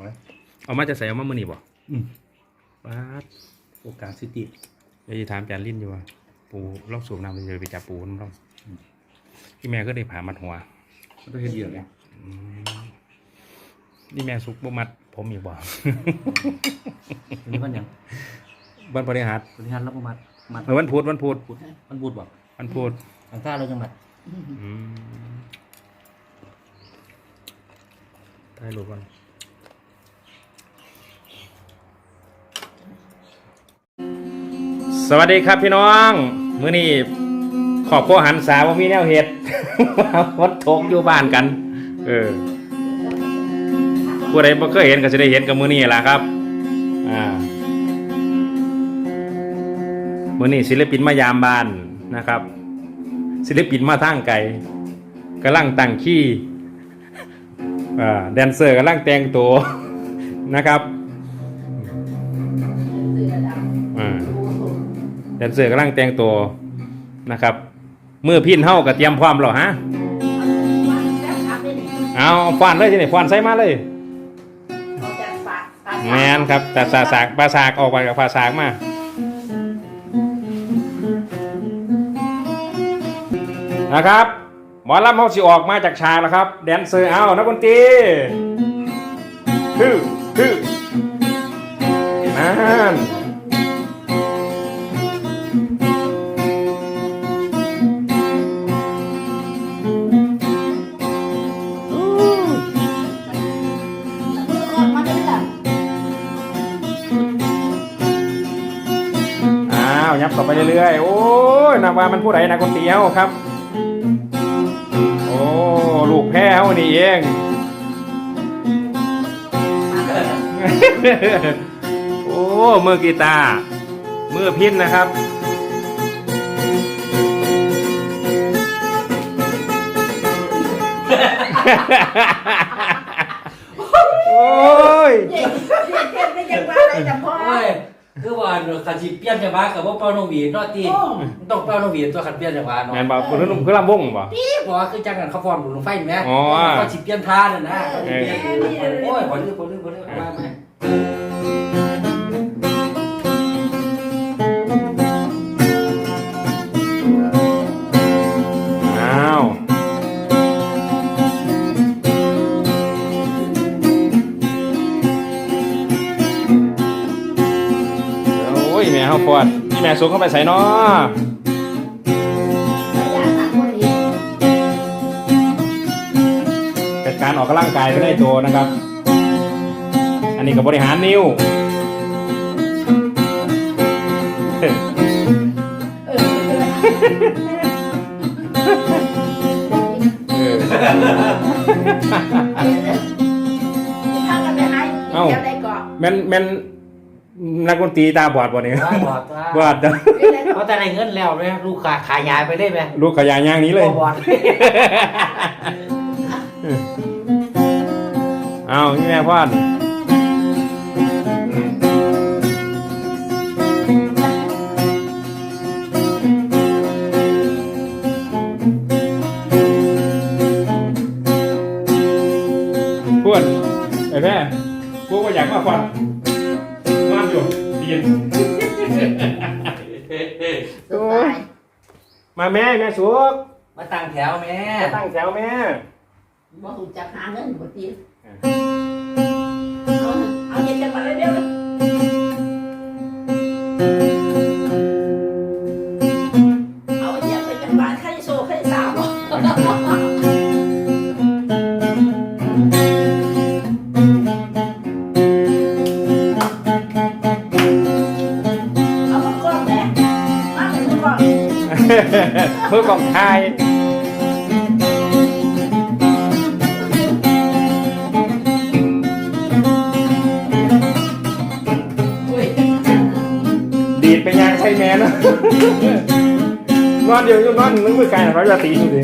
ไว้เอามาจะใส่เอามามือนี่บ่อืมป้าดโอกาสซิตี้เดี๋ยวจะถามจานลิ้นอยู่ว่า ปูลอกสูบน้ำไปเลยไปจับปูน้ำลองพี่แม่ก็ได้ผ่ามัดหัวมันต้องเฮ็ดเดียวไงอืมนี่แม่ซุกบ่มัด ผมอีกบ่อันนี้มันหยังวันพฤหัสบริหารรับประมัดมัดเออวันพุธวันพุธพูดมันบูดบ่วันพุธอังคารเราจังมัดอืมถ่ายรูปก่อน สวัสดีครับพี่น้องมื้อนี้ขอบครัวหันสาว่ามีแนวเห็ด วัดทกอยู่บ้านกัน เออผู้ใดบ่เคยเห็นก็จะได้เห็นกับมื้อนี้ล่ะครับ อ่ามื้อนี้ศิลปินมายามบ้านนะครับ ศิลปินมาทางไกลกำลังตั้งขี้อ่าแดนเซอร์กำลังแต่งตัวนะครับ แดนเซอร์กำลังแต่งตัวนะครับมือพินเฮาก็เตรียมพร้อมแล้วฮะเอาฟานเลยทีนี้ฟานใส่มาเลยแมนครับแต่สาสากปลาสากออกไปกับปลาสากมานะครับหมอลำเขาสิออกมาจากฉากแล้วครับ แดนเซอร์เอานักดนตรีฮึ่ฮึ่นั่น เรื่อยโอ้ยนักว่ามันผู้ใดนักดนตรีเฮาครับ โอ้ลูกแพ้เฮานี่เองโอ้มือกีตาร์มือพินนะครับโอ้ยโอ้ย คือว่าขันสิเปลี่ยนจังหวะกับว่าเป้าน้องหวีเนาะตีต้องเป้าน้องหวีตัวขันเปลี่ยนจังหวะเนาะแมนบอกคุณนุ่มคือลำวงบ่พี่บอกว่าคือจังกันเขาฟอนบุญลงไฟแม่อ๋อก็สิเปลี่ยนท่าน่ะนะเออโอ้ยบ่ลืมบ่ลืมบ่ลืมมาไหมอ้ ยแม่เฮาปวดนี่แม่สูงเข้าไปใส่เนาะเป็นการออกกำลังกายไปในตัวนะครับ อันนี้ก็บบริหารนิ้วเออแม่นแม่น นักดนตรีตาบอดบ่เนี่ยว่าบอดว่าบอดเด้อเขาแต่ได้เงินแล้วเลยลูกค้าขายยายไปได้ไหมลูกขยายย่างนี้เลยบ่บอดเอานี่แม่พ่อนพวดไอ้แม่พวกก็อยากมาฟัน นอนอยู่เรียนมาแม่แม่สุกมาตั้งแถวแม่มาตั้งแถวแม่บ่ถูกจักหาเงินบ่ตีเอาเอาเย็นจะมาเร็วๆ เพื่อกองไทยอุ้ยดีดไปยางใช่แม่นะนอนเดียวอยู่นอนนึกมือไกลหน่อยเราจะตีดูดิ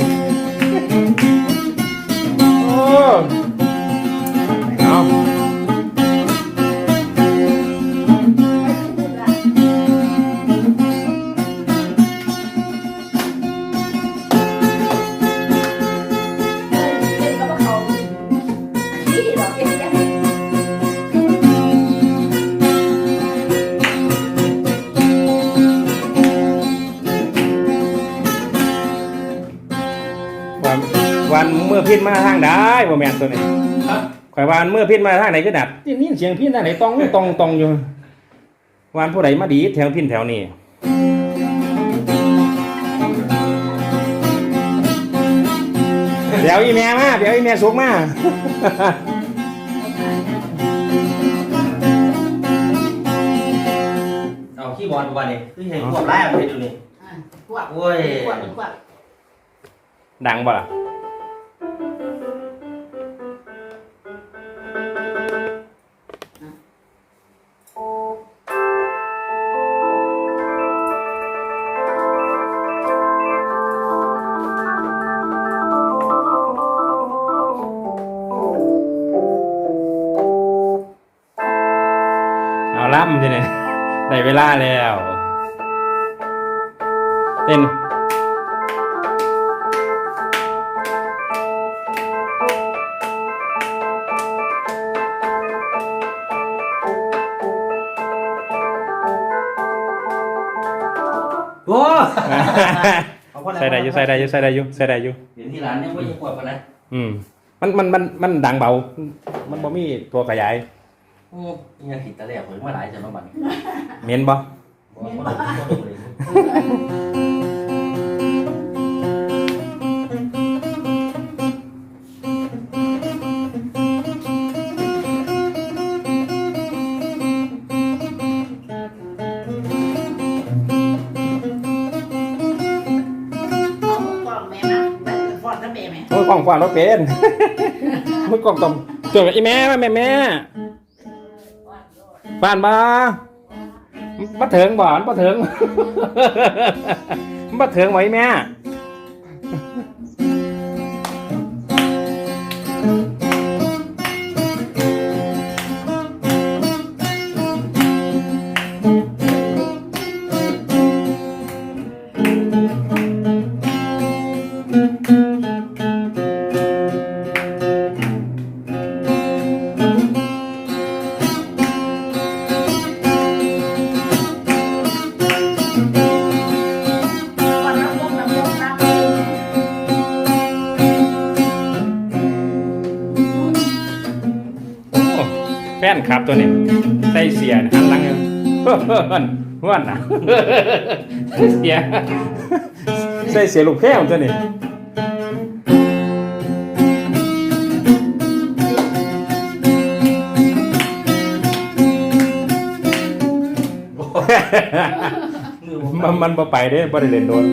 พินมาทางใดบ่แม่นตัวนี้ครับข่อยว่าเมื่อพินมาทางไหนก็ดัดนี่นี่เสียงพินทางไหนตองตองตองอยู่วานผู้ใดมาดีแถวพินแถวนี้เดี๋ยวอีแม่มาเดี๋ยวอีแม่สุกมาเอาขี้บอลวันนี้คือเห็นพวกไล่ไปดูนี่อะพวกโอ้ยพวกพวกดังบ่ล่ะ ล่ำทีนี่ได้เวลาแล้วเต้นโอ้ใส่ได้อยู่ใส่ได้อยู่ใส่ได้อยู่ใส่ได้อยู่เดี๋ยวที่ร้านเนี่ยไม่ยังปวดกันนะอืมมันมันมันมันดังเบา มันบ่มีตัวขยาย อืมยังผิดตะแหลกเหมือนเมื่อไหร่จะมาบันเม้นบ่บอกว่าบ่ได้เลยเอามือกล้องแม่มาแม่ฟอนกับแม่แม่มือกล้องกว่ารถเป็น มือกล้องตรงจดอีแม่มาแม่แม่ บ้านมามาเถิงบ่อนมาเถิงมาเถิงไหมแม่ แฟนครับตัวนี้ใส่เสียนะหันหลังอยู่เฮ้อนฮ้อนน่ะเสียใส่เสียลูกแพ้วตัวนี้มือผมมันมันบ่ไปเด้บ่ได้เล่นโดน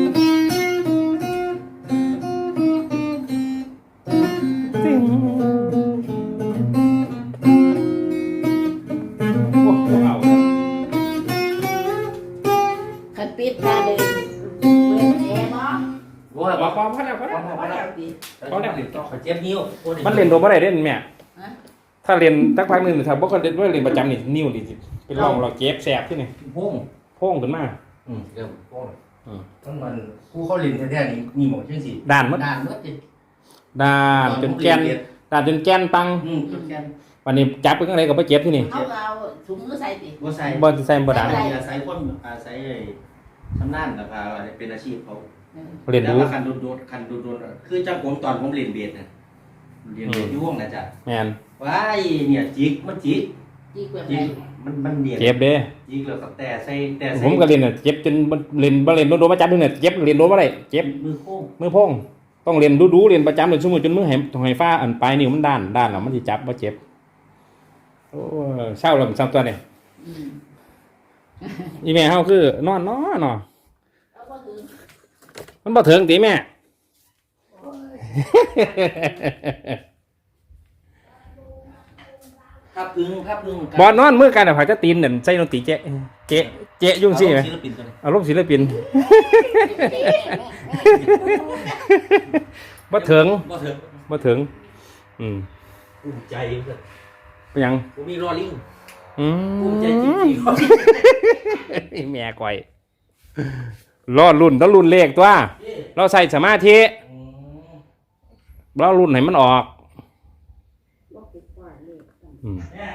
แล้วขอเจ็บนิ้วโอ้ยมันเล่นโดนบ่ได้เด้นแม่ฮะถ้าเล่นสักพักหนึงถ้าบ่ก็เล่นบ่เล่นประจำนี่นิ้วนี่สิเป็นร่องเราเจ็บแสบที่นี่พุ่งโพ่งขึ้นมา อืมเดี๋ยวพุ่งอืมต้องมันผู้เขาเรียนแท้ๆนี่มีหมดจังสิด้านหมดด้านหมดดิด้านจนแกนด้านจนแกนปังอืมจนแกนวันนี้จับไปข้างในก็บ่เจ็บที่นี่เอาเอาถุงมือใส่ติ บ่ใส่บ่ใส่บ่ดัง อาศัยคนอาศัยชำนาญกับอะไรเป็นอาชีพเขา เล่นดูแล้วคันโดนโดนคันโดนโดนคือจังผมตอนผมเรียนเบสนะเรียนเบสที่วงนะจ๊ะแม่นว้ายเนี่ยจิกมันจิกจีกแบบจิไหนกมันมันเนียนเจ็บเด้จิกแล้วก็แต่ใส่แต่ใส่ผมก็เล่นน่ะเจ็บจนมันเล่นบ่เล่นโดนๆมาจับดูเนี่ยเจ็บเล่นโดนบ่ได้เจ็บมือโค้งมือโพ่งต้องเล่นดูๆเล่นประจำเล่นสมมุติจนมือแหมหอยฟ้าอันปลายนิ้วมันด้านด้านแล้วมันสิจับบ่เจ็บโอ้ยเศร้าแล้วมันซ้ำตัวนี่อืมอีแม่เฮาคือนอนนอนเนาะเอาบ่ถึง มันบ่ถึงติแม่ ภาพพึ่งภาพพึ่งบ่นอนมือกันน่ะพาจะตีนนั่นใส่ดนตรีเจ๊ะเจ๊ะเจ๊ะยุ่งสิไหมศิลปินตัวนี้อารมณ์ศิลปินบ่ถึงบ่เถอะบ่ถึง อืมภูมิใจเพื่อนเป็นหยังผมมีรอลิงอืมภูมิใจจริงๆไอ้แม่ก่อย รอรุ่นต้องรุ่นเลขตัว เราใส่สมาธิอืมเรารุ่นให้มันออกบ่ปิดปากเลยอืมแม่